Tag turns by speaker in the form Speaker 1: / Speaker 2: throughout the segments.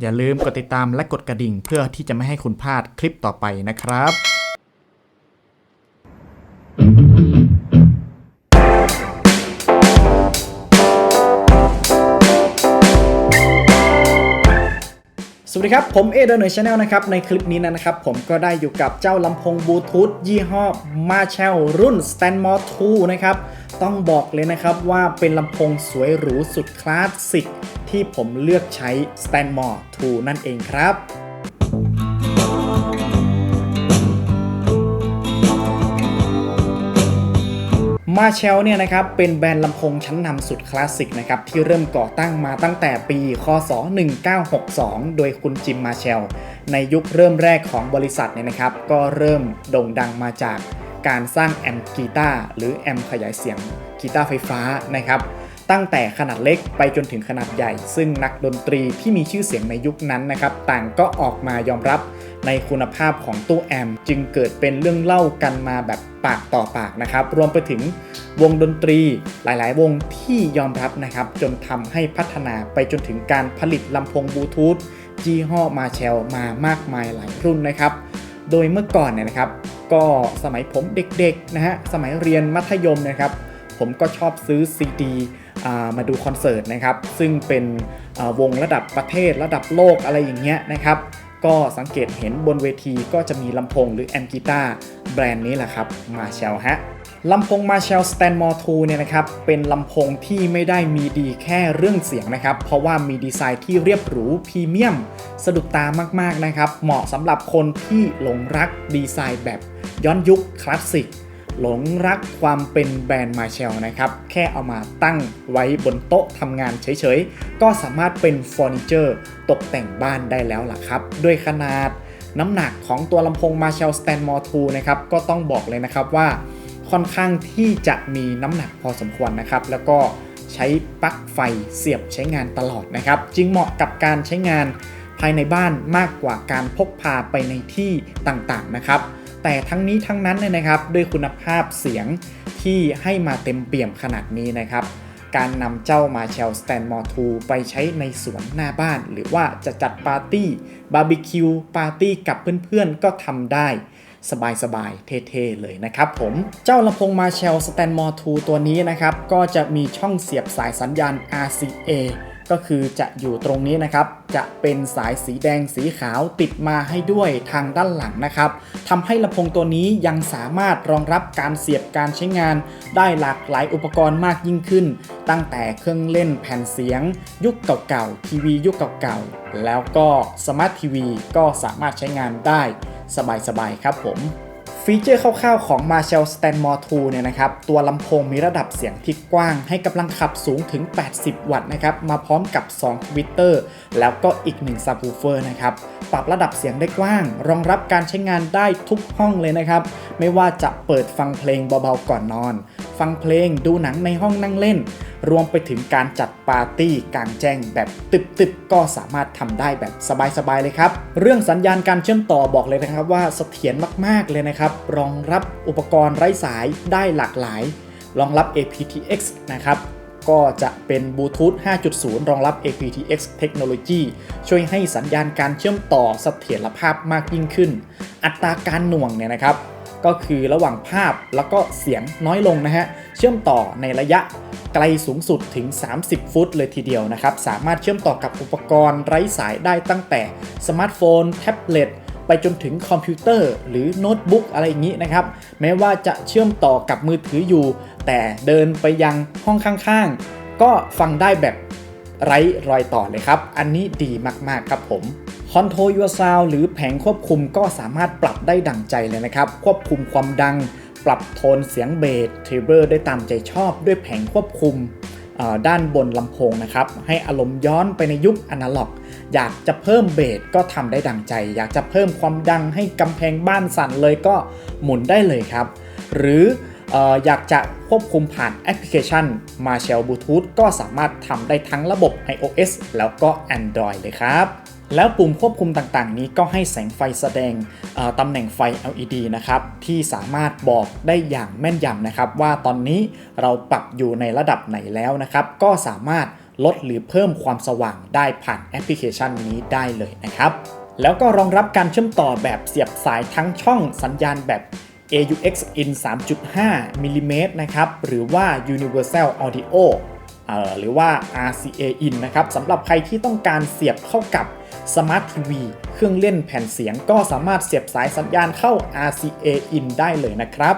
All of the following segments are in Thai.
Speaker 1: อย่าลืมกดติดตามและกดกระดิ่ง เพื่อที่จะไม่ให้คุณพลาดคลิปต่อไปนะครับสวัสดีครับ ผมเอเดอร์เนอชาแนลนะครับ ในคลิปนี้นะครับ ผมก็ได้อยู่กับเจ้าลำโพงบลูทูธยี่ห้อ Marshall รุ่น Stanmore 2 นะครับ ต้องบอกเลยนะครับว่าเป็นลำโพงสวยหรูสุดคลาสสิก ที่ผมเลือกใช้ Stanmore 2 นั่นเองครับมาเชลเนี่ยนะครับเป็นแบรนด์ลำโพงชั้นนำสุดคลาสสิกนะครับที่เริ่มก่อตั้งมาตั้งแต่ปี คศ 1962 โดยคุณจิมมาเชล ในยุคเริ่มแรกของบริษัทเนี่ยนะครับ ก็เริ่มโด่งดังมาจากการสร้างแอมป์กีตาร์หรือแอมป์ขยายเสียงกีตาร์ไฟฟ้านะครับ ตั้งแต่ขนาดเล็กไปจนถึงขนาดใหญ่ ซึ่งนักดนตรีที่มีชื่อเสียงในยุคนั้นนะครับต่างก็ออกมายอมรับในคุณภาพของตู้แอมจึงเกิดเป็นเรื่องเล่ากันมาแบบปากต่อปากนะครับ รวมไปถึงวงดนตรีหลายๆ วงที่ยอมรับนะครับ จนทำให้พัฒนาไปจนถึงการผลิตลำโพงบลูทูธยี่ห้อมาเชลมามากมายหลายรุ่นนะครับ โดยเมื่อก่อนเนี่ยนะครับ ก็สมัยผมเด็กๆนะฮะสมัยเรียนมัธยมนะครับ ผมก็ชอบซื้อซีดี มาดูคอนเสิร์ตนะครับ ซึ่งเป็นวงระดับประเทศระดับโลกอะไรอย่างเงี้ยนะครับ ก็สังเกตเห็นบนเวทีก็จะมีลำโพงหรือแอมกีตาร์แบรนด์นี้แหละครับมาเชลฮะลำโพง Marshall Stanmore 2เนี่ยนะครับ เป็นลำโพงที่ไม่ได้มีดีแค่เรื่องเสียงนะครับ เพราะว่ามีดีไซน์ที่เรียบหรูพรีเมียม สะดุดตามาก ๆ นะครับ เหมาะสำหรับคนที่หลงรักดีไซน์แบบย้อนยุคคลาสสิก หลงรักความเป็นแบรนด์มาเชลนะครับ แค่เอามาตั้งไว้บนโต๊ะทำงานเฉยๆ ก็สามารถเป็นเฟอร์นิเจอร์ตกแต่งบ้านได้แล้วล่ะครับ ด้วยขนาดน้ำหนักของตัวลำโพง Marshall Stanmore 2นะครับ ก็ต้องบอกเลยนะครับว่า ค่อนข้างที่จะมีน้ำหนักพอสมควรนะครับ แล้วก็ใช้ปลั๊กไฟเสียบใช้งานตลอดนะครับ จึงเหมาะกับการใช้งานภายในบ้านมากกว่าการพกพาไปในที่ต่างๆนะครับ แต่ทั้งนี้ทั้งนั้นเนี่ยนะครับด้วยคุณภาพเสียงที่ให้มาเต็มเปี่ยมขนาดนี้นะครับการนำเจ้ามาเชลสแตนมอร์ทูไปใช้ในสวนหน้าบ้าน หรือว่าจะจัดปาร์ตี้บาร์บีคิวปาร์ตี้กับเพื่อนๆก็ทำได้สบายๆ เท่ๆ เลยนะครับผม เจ้าลำโพง Marshall Stanmore 2ตัวนี้นะครับ ก็จะมีช่องเสียบสายสัญญาณ RCA ก็คือจะอยู่ตรงนี้นะครับ จะเป็นสายสีแดงสีขาวติดมาให้ด้วยทางด้านหลังนะครับทำให้ลำโพงตัวนี้ยังสามารถรองรับการเสียบการใช้งาน ได้หลากหลายอุปกรณ์มากยิ่งขึ้น ตั้งแต่เครื่องเล่นแผ่นเสียง ยุคเก่าๆทีวียุคเก่าๆแล้วก็สมาร์ททีวีก็สามารถใช้งานได้สบายๆครับผม ฟีเจอร์คร่าวๆของ Marshall Stanmore 2เนี่ยนะครับ ตัวลำโพงมีระดับเสียงที่กว้าง ให้กำลังขับสูงถึง 80 วัตต์นะครับ มาพร้อมกับ2ทวิตเตอร์แล้วก็อีก1ซับ w ูเฟอร์นะครับ ปรับระดับเสียงได้กว้าง รองรับการใช้งานได้ทุกห้องเลยนะครับ ไม่ว่าจะเปิดฟังเพลงเบาๆก่อนนอน ฟังเพลง ดูหนังในห้องนั่งเล่น รวมไปถึงการจัดปาร์ตี้กลางแจ้งแบบตึบๆ ก็สามารถทำได้แบบสบายๆเลยครับ เรื่องสัญญาณการเชื่อมต่อบอกเลยนะครับว่าเสถียรมากๆเลยนะครับ รองรับอุปกรณ์ไร้สายได้หลากหลาย รองรับ aptX นะครับก็จะเป็นบลูทูธ 5.0 รองรับ aptX เทคโนโลยีช่วยให้สัญญาณการเชื่อมต่อเสถียรภาพมากยิ่งขึ้น อัตราการหน่วงเนี่ยนะครับ ก็คือระหว่างภาพแล้วก็เสียงน้อยลงนะฮะ เชื่อมต่อในระยะไกลสูงสุดถึง 30 ฟุตเลยทีเดียวนะครับ สามารถเชื่อมต่อกับอุปกรณ์ไร้สายได้ตั้งแต่สมาร์ทโฟน แท็บเล็ตไปจนถึงคอมพิวเตอร์หรือโน้ตบุ๊กอะไรอย่างนี้นะครับ แม้ว่าจะเชื่อมต่อกับมือถืออยู่ แต่เดินไปยังห้องข้างๆ ก็ฟังได้แบบไร้รอยต่อเลยครับ อันนี้ดีมากๆครับผม Control Your Sound หรือแผงควบคุมก็สามารถปรับได้ดั่งใจเลยนะครับ ควบคุมความดัง ปรับโทนเสียงเบสเทเบิลได้ตามใจชอบด้วยแผงควบคุมด้านบนลำโพงนะครับ ให้อารมณ์ย้อนไปในยุคอนาล็อก อยากจะเพิ่มเบสก็ทำได้ดั่งใจ อยากจะเพิ่มความดังให้กำแพงบ้านสั่นเลยก็หมุนได้เลยครับ หรืออออยากจะควบคุมผ่านแอปพลิเคชัน Marshall Bluetooth ก็สามารถทำได้ทั้งระบบ iOS แล้วก็ Android เลยครับ แล้วปุ่มควบคุมต่างๆ นี้ก็ให้แสงไฟแสดงตำแหน่งไฟ LED นะครับที่สามารถบอกได้อย่างแม่นยำนะครับ ว่าตอนนี้เราปรับอยู่ในระดับไหนแล้วนะครับ ก็สามารถลดหรือเพิ่มความสว่างได้ผ่านแอปพลิเคชันนี้ได้เลยนะครับ แล้วก็รองรับการเชื่อมต่อแบบเสียบสายทั้งช่องสัญญาณแบบ AUX in 3.5มิลลิเมตรนะครับหรือว่า Universal Audio หรือว่า RCA in นะครับสำหรับใครที่ต้องการเสียบเข้ากับ Smart TV เครื่องเล่นแผ่นเสียงก็สามารถเสียบสายสัญญาณเข้า RCA in ได้เลยนะครับ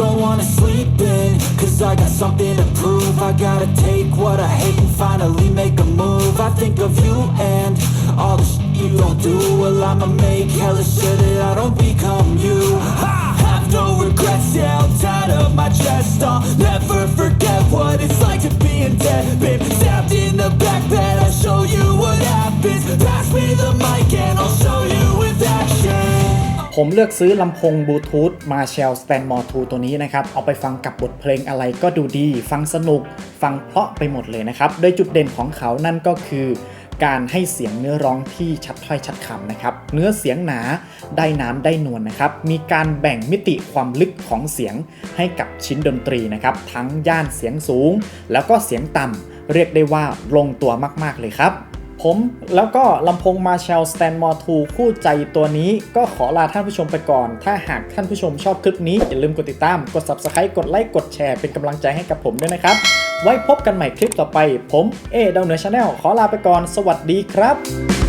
Speaker 2: Don't wanna sleep in, cause I got something to prove. I gotta take what I hate and finally make a move. I think of you and all the shit you don't do. Well, I'ma make hella sure that I don't become you. I have no regrets, yeah, I'm tired of my chest. Lost I'll never forget what it's like to be in debt. Been stabbed in the back bed, I'll show you what happens. Pass me the mic and I'll show you with action.
Speaker 1: ผมเลือกซื้อลำโพงบลูทูธ Marshall Stanmore 2ตัวนี้นะครับ เอาไปฟังกับบทเพลงอะไรก็ดูดี ฟังสนุก ฟังเพราะไปหมดเลยนะครับ โดยจุดเด่นของเขานั่นก็คือ การให้เสียงเนื้อร้องที่ชัดถ้อยชัดคำนะครับ เนื้อเสียงหนาได้น้ำได้นวลนะครับ มีการแบ่งมิติความลึกของเสียงให้กับชิ้นดนตรีนะครับ ทั้งย่านเสียงสูง แล้วก็เสียงต่ำเรียกได้ว่าลงตัวมาก ๆ เลยครับผมแล้วก็ลำโพง Marshall Stanmore 2คู่ใจตัวนี้ก็ขอลาท่านผู้ชมไปก่อน ถ้าหากท่านผู้ชมชอบคลิปนี้ อย่าลืมกดติดตาม กด Subscribe กดไลค์ กดแชร์เป็นกำลังใจให้กับผมด้วยนะครับ ไว้พบกันใหม่คลิปต่อไป ผมเอดาวเหนือชาแนลขอลาไปก่อน สวัสดีครับ